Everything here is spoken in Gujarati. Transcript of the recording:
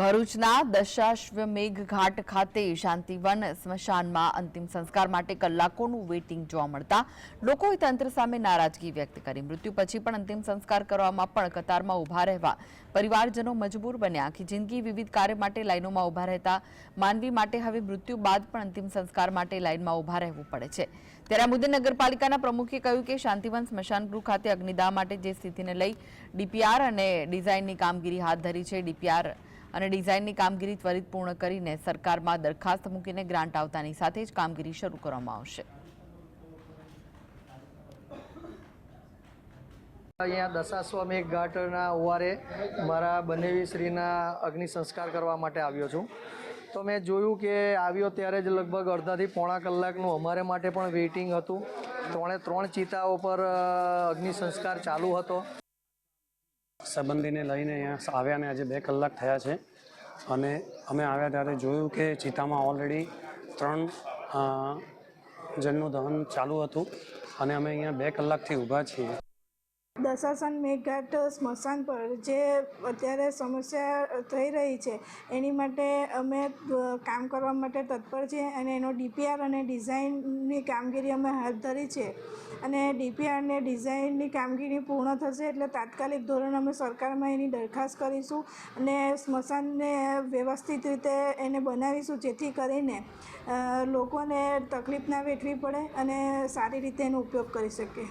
ભરૂચના દશાશ્વમેઘ ઘાટ ખાતે શાંતિવન સ્મશાનમાં અંતિમ સંસ્કાર માટે કલાકોનું વેઇટિંગ જોવા મળતા લોકોએ તંત્ર સામે નારાજગી વ્યક્ત કરી. મૃત્યુ પછી પણ અંતિમ સંસ્કાર કરવામાં પણ કતારમાં ઊભા રહેવા પરિવારજનો મજબૂર બન્યા. આખી જિંદગી વિવિધ કાર્ય માટે લાઇનોમાં ઊભા રહેતા માનવી માટે હવે મૃત્યુ બાદ પણ અંતિમ સંસ્કાર માટે લાઇનમાં ઊભા રહેવું પડે છે. ત્યારે મુદ્દે નગરપાલિકાના પ્રમુખે કહ્યું કે શાંતિવન સ્મશાન ગૃહ ખાતે અગ્નિદાહ માટે જે સ્થિતિને લઈ ડીપીઆર અને ડિઝાઇનની કામગીરી હાથ ધરી છે, ડીપીઆર અને ડિઝાઇનની કામગીરી ત્વરિત પૂર્ણ કરીને સરકારમાં દરખાસ્ત મૂકીને ગ્રાન્ટ આવતાની સાથે જ કામગીરી શરૂ કરવામાં આવશે. અહીંયા દશાશ્વમેઘ ઘાટના ઓવારે મારા બનેવી શ્રીના અગ્નિ સંસ્કાર કરવા માટે આવ્યો છું. તો મેં જોયું કે આવ્યો ત્યારે જ લગભગ અડધાથી પોણા કલાકનું અમારે માટે પણ વેઇટિંગ હતું. ત્રણે ત્રણ ચિતાઓ પર અગ્નિ સંસ્કાર ચાલુ હતો. સંબંધીને લઈને અહીંયા આવ્યા ને આજે બે કલાક થયા છે. અને અમે આવ્યા ત્યારે જોયું કે ચિતામાં ઓલરેડી ત્રણ જણનું દહન ચાલુ હતું. અને અમે અહીંયા બે કલાકથી ઊભા છીએ. દશાસન મેઘાટ સ્મશાન પર જે અત્યારે સમસ્યા થઈ રહી છે, એની માટે અમે કામ કરવા માટે તત્પર છીએ અને એનો ડીપીઆર અને ડિઝાઇનની કામગીરી અમે હાથ ધરી છે. અને ડીપીઆર અને ડિઝાઇનની કામગીરી પૂર્ણ થશે એટલે તાત્કાલિક ધોરણ અમે સરકારમાં એની દરખાસ્ત કરીશું અને સ્મશાનને વ્યવસ્થિત રીતે એને બનાવીશું જેથી કરીને લોકોને તકલીફ ના વેઠવી પડે અને સારી રીતે એનો ઉપયોગ કરી શકે